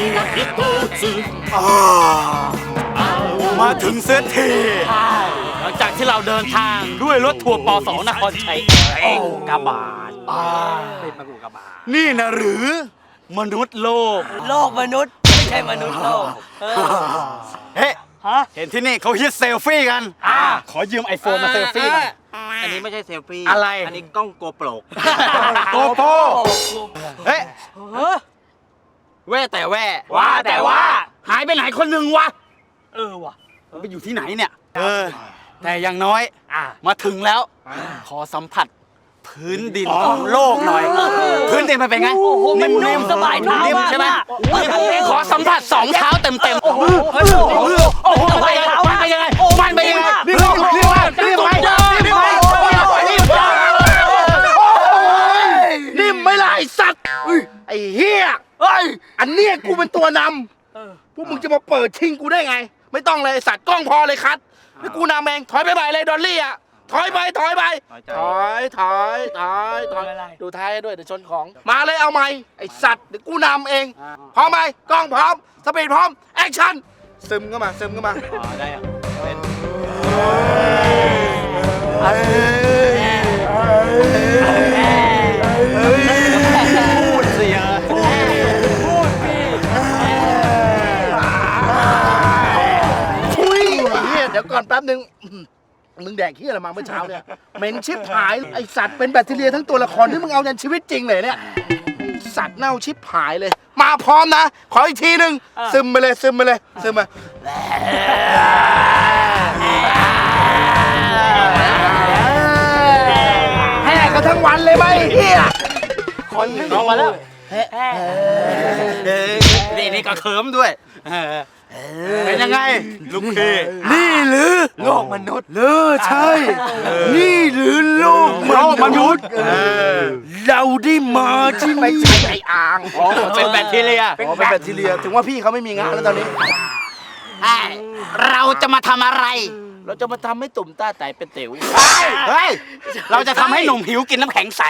願いが一つ มาถึงเซตที หลังจากที่เราเดินทางด้วยรถทัวร์ปสนครชัยเองกาบาทเป็นมากูกาบาท นี่นะหรือ มนุษย์โลก โลกมนุษย์ ไม่ใช่มนุษย์โลก เฮ้เห็นที่นี่เขาฮิตเซลฟี่กัน ขอยืมไอโฟนมาเซลฟี่หน่อย อันนี้ไม่ใช่เซลฟี่ อะไร อันนี้กล้องโกโปร โกโปรเฮ้ แว่แต่แว่ว่าแต่ว่า หายไปไหนคนหนึ่งวะเออว่ะไปอยู่ที่ไหนเนี่ย เออ แต่อย่างน้อยมาถึงแล้ว ขอสัมผัส พื้นดินของโลกหน่อย พื้นดินมันเป็นไงโอ้โหมันนุ่มสบายเท้านิ่มมากใช่ไหมน่ะโอ้โห ขอสัมผัสสองเท้าเต็มเต็มๆโอ้โหโอ้โหมันเป็นยังไงมันเป็นยังไงมันเป็นยังไง เอ้ย อันเนี้ยกูเป็นตัวนำพวกมึงจะมาเปิดชิงกูได้ไง ไม่ต้องเลยสัตว์กล้องพอเลยคัดนี่กูนำเองถอยไปไปเลยดอลลี่อะถอยไปถอยไปถอยถอยถอยถอยดูท้ายให้ด้วยเดี๋ยวชนของมาเลยเอาไหมไอ้สัตว์เดี๋ยวกูนำเองพร้อมไหมกล้องพร้อมสปีดพร้อมแอคชั่นซึมเข้ามาซึมเข้ามาได้อะทุ อนแป๊บนึงมึงแดกเฮียอะไรมาเมื่อเช้าเนี่ยเหม็นชิบหายไอสัตว์เป็นแบคทีเรียทั้งตัวละครที่มึงเอาในชีวิตจริงเลยเนี่ยสัตว์เน่าชิบหายเลย มาพร้อมนะ ขออีกทีหนึ่งซึมไปเลยซึมไปเลยซึมมาแห่กันทั้งวันเลยไหมเฮียคน้องมาแล้วนี่นี่ก็เคิมด้วย เป็นยังไง ลูกพี่ นี่หรือโลกมนุษย์เลือใช่ นี่หรือโลกมโลกมนุนุษษย์ย์เราได้มาที่นี่ไม่ใช่ไออ่างอ๋อเป็นแบคทีเรียอ๋อเป็นแบคทีเรีย ถึงว่าพี่เขาไม่มีงานแล้วตอนนี้เราจะมาทำอะไร เราจะมาทำให้ตุ่มต้าไตเป็นเต๋วเฮ้ย เราจะทำให้หนุ่มหิวกินน้ำแข็งใส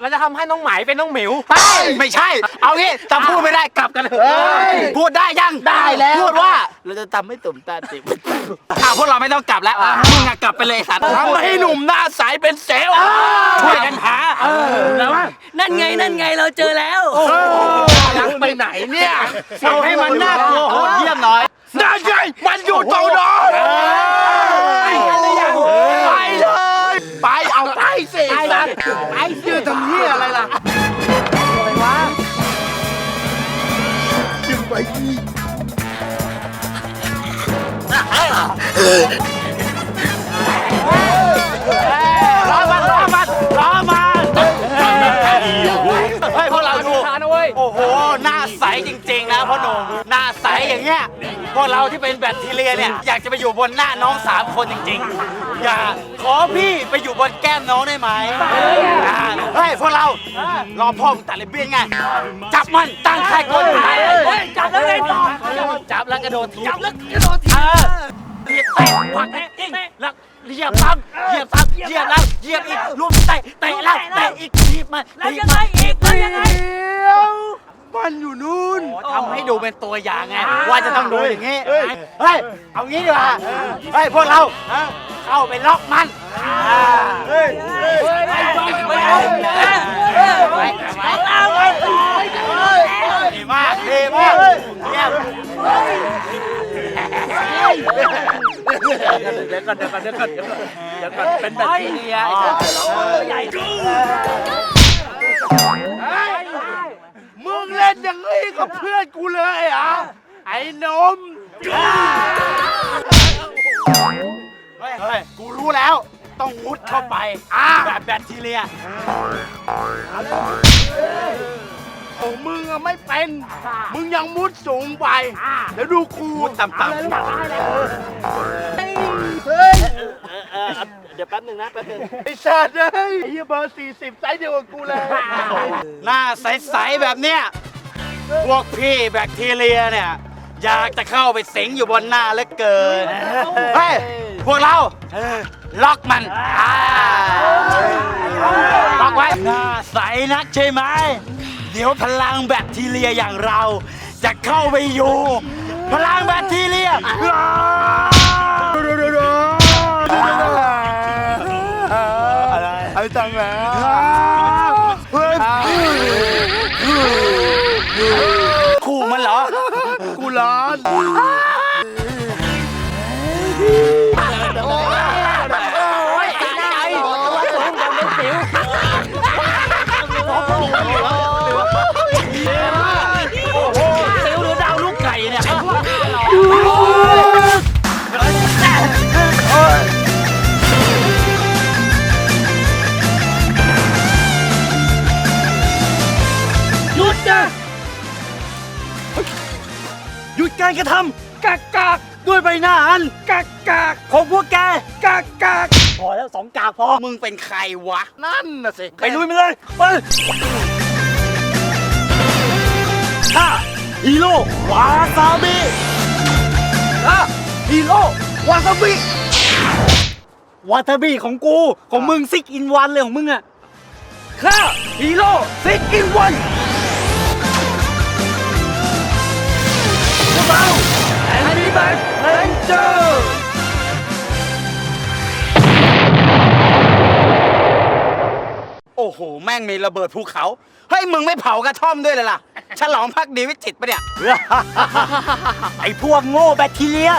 เราจะทำให้น้องไหมเป็นน้องหมิวเฮ้ยไม่ใช่ เอางี้ถ้าพูดไม่ได้กลับกันเถอะเฮ้ยพูดได้ยังได้แล้ว พูดว่าเราจะทำให้ตุ่มต้าเต๋วอ่าพวกเราไม่ต้องกลับแล้วมึงอะกลับไปเลยไอ้สัตว์ทำให้หนุ่มหน้าใสเป็นเซลล์ช่วยกันหานั่นไงนั่นไงเราเจอแล้วรักไปไหนเนี่ยเอาให้มันน่ากลัวโหดเยี่ยมหน่อยนั่นไงมันอยู่ตรงนั้น รอมันรอมันรอมันเฮ้ยพวกเราดูโอ้โห หน้าใสจริงๆนะพ่อหนุ่มหน้าใสอย่างเงี้ยพวกเราที่เป็นแบคทีเรียเนี่ยอยากจะไปอยู่บนหน้าน้องสามคนจริงๆ อย่าขอพี่ไปอยู่บนแก้มน้องได้ไหมอ่าเฮ้ยพวกเรารอพ่อมึงตัดเลยเบี้ยนไงจับมันตั้งค่ายกลไปเฮ้ยจับแล้วไงต่อจับแล้วกระโดดจับแล้วกระโดดที เหยียบซ้ำเหยียบซ้ำเหยียบแล้วเหยียบอีกรวมเตะเตะแล้วเตะอีกถีบมาแล้วถีบยังไงมาอีกแล้วยังไงมันอยู่นู่นทำให้ดูเป็นตัวอย่างไงว่าจะต้องดูอย่างนี้เฮ้ยเอางี้ดีกว่าเฮ้ยพวกเราเข้าไปล็อกมันเฮ้ยไปไปไปเอาไปดีมากดีมากเยี่ยม เดี๋ยวก่อนเดี๋ยวก่อนเดี๋ยวก่อนเดี๋ยวก่อนเดี๋ยวก่อนเป็นแบคทีเรียไอ้สัตว์ใหญ่มึงเล่นอย่างนี้กับเพื่อนกูเลยอะไอ้นมเฮ้ยเฮ้ยกูรู้แล้ว ต้องมุดเข้าไปแบบแบคทีเรีย โอ้มึงอะไม่เป็น มึงยังมุดสูงไปเดี๋ยวดูกูมุดต่ำเฮ้ยเดี๋ยวแป๊บหนึ่งนะแป๊บหนึ่งไอ้สัตว์เอ้ยไอ้เหี้ยเบอร์สี่สิบไซส์เดียวกับกูเลยๆหน้าใสๆแบบเนี้ยพวกพี่แบคทีเรียเนี่ย อยากจะเข้าไปสิงอยู่บนหน้าเหลือเกินเฮ้ยพวกเราล็อกมันอ่าล็อกไว้หน้าใสนักใช่ไหม เดี๋ยวพลังแบคทีเรียอย่างเรา จะเข้าไปอยู่ พลังแบคทีเรียอะไรไอ้ตังแล้วขู่มันเหรอ กูร้อนซิ หยุดการกระทำกากกากด้วยใบหน้าอันกากกากของพวกแกกากกากพอแล้วสองกากพอมึงเป็นใครวะ นั่นน่ะสิไปลุยมันเลยไปข้าฮีโร่วาซาบิข้าฮีโร่วาซาบิวาซาบิของกูของมึงซิกอินวันเลยของมึงอะข้าฮีโร่ซิกอินวัน เราแอนนี่แบทเลนเจอร์โอ้โห แม่งมีระเบิดภูเขา เฮ้ย มึงไม่เผากระท่อมด้วยเลยล่ะ ฉลองพักดีวิจิตรปะเนี่ย ไอ้พวกโง่แบคทีเรีย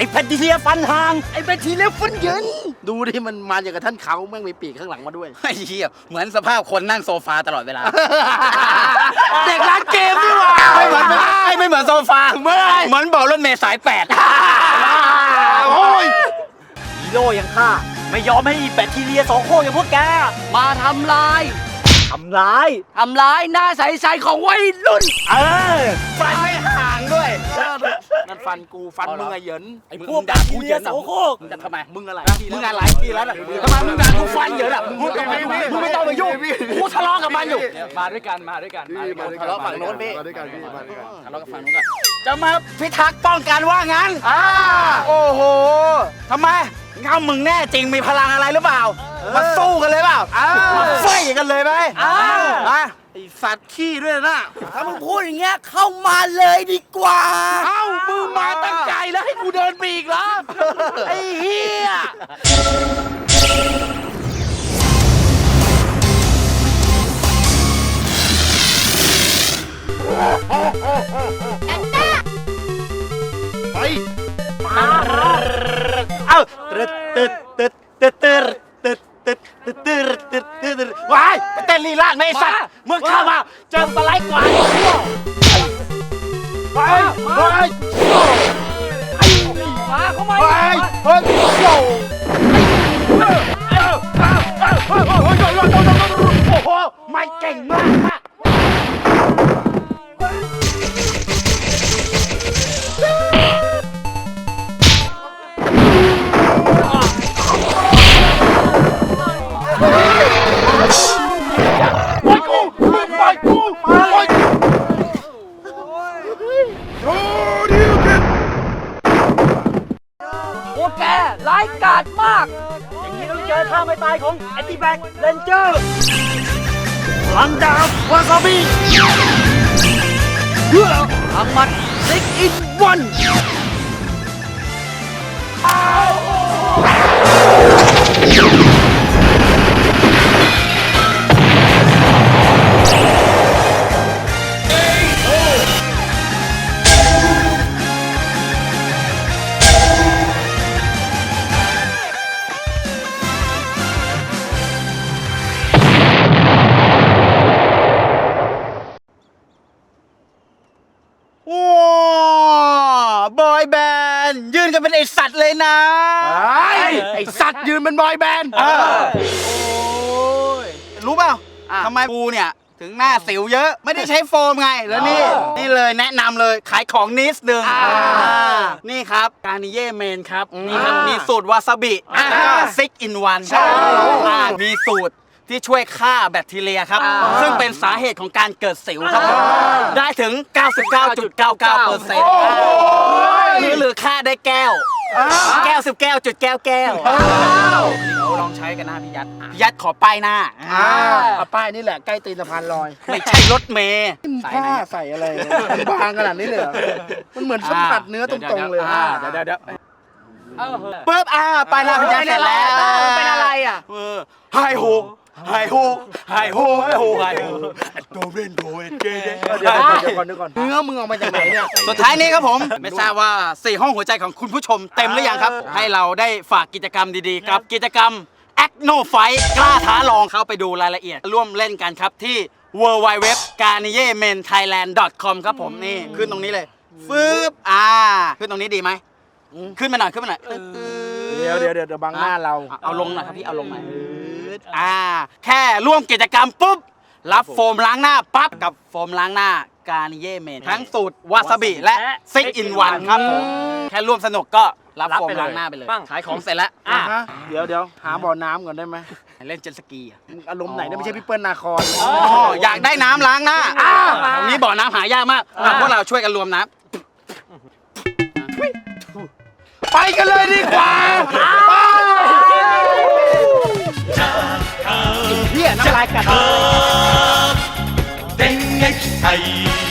ไอ้แบคทีเรียฟันหาง ไอ้แบคทีเรียฟันเหยินดูดิมันมาอย่างกับท่านเขาแม่งมีปีกข้างหลังมาด้วย ไอ้เหี้ยเหมือนสภาพคนนั่งโซฟาตลอดเวลา เด็กร้านเกมนี่หว่าไม่เหมือนไม่ไม่เหมือนโซฟาเหมือนอะไรเหมือนเบอกรถเมล์สายแปดโอ้ยฮีโร่อย่างข้าไม่ยอมให้แบคทีเรียสองโคอย่างพวกแกมาทำลายทำร้ายทำลายหน้าใสๆของวัยรุ่น เออฟันไม่ห่างด้วยนั่น ฟันกูฟันมึงไงเหยินไอ้พวกแบคทีเรียโสโครกมึงจะทำไมมึงอะไรมึงอะไรกี่แล้วน่ะทำไมมึงด่ากูฟันเยอะอะมึงมึงมึงไม่ต้องมายุ่งกูทะเลาะกับมันอยู่มาด้วยกันมาด้วยกันมาด้วยกันทะเลาะฝั่งโน้นพี่ทะเลาะกับฝั่งนู้นก่อนจะมาพิทักษ์ป้องกันว่างั้นอ่าโอ้โหทำไมเงามึงแน่จริงมีพลังอะไรหรือเปล่า มาสู้กันเลยเปล่ามาไฟกันเลยไหมมา ไอสัตว์ขี้ด้วยนะถ้ามึงพูดอย่างเงี้ยเข้ามาเลยดีกว่า เอ้ามึงมาตั้งใจแล้วให้กูเดินไปอีกเหรอไอ้เหี้ยไปเอ้าตึ๊ดตึ๊ดตึ๊ดตึ๊ดตึ๊ดตึ๊ดตึ๊ดตึ๊ดตึ๊ดตึ๊ดตึ๊ดตึ๊ดว้ายไปเต้นลีลาดไหมไอ้สัตว์มึงเข้ามาเจอสไลด์กว่าไปไปมาเข้ามาไปเฮ้ยโย่โอ้โหไม่เก่งมากายของแอนตี้แบคเลนเจอร์พลังดาบวาซาบิเพื่อทำมัดซิกอินวัน กันเป็นไอสัตว์เลยนะไอ้ไอ้สัตว์ยืนเป็นบอยแบนด์เออรู้เปล่าทำไมกูเนี่ย ถึงหน้าสิวเยอะไม่ได้ใช้โฟมไง แล้วนี่ นี่เลยแนะนำเลยขายของนิดนึงนี่ครับ การนิเย่เมนครับ นี่ครับ มีสูตรวาซาบิซิกอินวันมีสูตร ที่ช่วยฆ่าแบคทีเรียครับ ซึ่งเป็นสาเหตุของการเกิดสิวครับผมได้ถึง 99.99เปอร์เซ็นต์หรือหรือฆ่าได้แก้ว แก้วสิบแก้วจุดแก้วแก้วเราลองใช้กันนะพี่ยัดพี่ยัดขอป้ายหน้าอ่าเอาป้ายนี่แหละใกล้ตีนสะพานลอย ไม่ใช่รถเมย์ผ้าใส่อะไรมันบางขนาดนี้เลยเหรอมันเหมือนสัมผัสเนื้อตรงๆเลยอ่าเดี๋ยวเดี๋ยวเดี๋ยวปึ๊บอ่าป้ายหน้าพี่ยัดเสร็จแล้วเป็นอะไรอะเออไฮโฮ ไฮโฮไฮโฮไฮโฮไฮโฮโดเรนโดเรนเจเดเดี๋ยวเดี๋ยวก่อนเดี๋ยวก่อนเนื้อมึงเอามาจากไหนเนี่ย สุดท้ายนี้ครับผม ไม่ทราบว่าสี่ห้องหัวใจของคุณผู้ชมเต็มหรือยังครับ ให้เราได้ฝากกิจกรรมดีๆ กับกิจกรรม a c n o Fight กล้าท้าลองเข้าไปดูรายละเอียด ร่วมเล่นกันครับที่ w w w g a r n i e r m e n t h a i l a n d c o m ครับผมนี่ขึ้นตรงนี้เลยฟึบอ่า ขึ้นตรงนี้ดีไหมขึ้นมาหน่อยขึ้นมาหน่อย เดี๋ยวเดี๋ยวเดี๋ยวเดี๋ยวบังหน้าเราเอาเอาลงหน่อยครับพี่เอาลงหน่อยอ่า แค่ร่วมกิจกรรมปุ๊บ รับโฟมล้างหน้าปั๊บกับโฟมล้างหน้าการนิเย่เมนทั้งสูตรวาซาบิและซิกอินวันครับผมแค่ร่วมสนุกก็รับรับโฟมไปเลยล้างหน้าไปเลยปั้งขายของเสร็จแล้วอะฮะเดี๋ยวเดี๋ยวหาบ่อน้ำก่อนได้ไหมเล่นเจ็ตสกีอะมึงอารมณ์ไหนเนี่ยไม่ใช่พี่เปิ้ลนาครอ๋ออยากได้น้ำล้างหน้าตรงนี้บ่อน้ำหายากมากอะพวกเราช่วยกันรวมน้ำ ไปกันเลยดีกว่าไปเฮียน้ำลายกัด Denge Kai.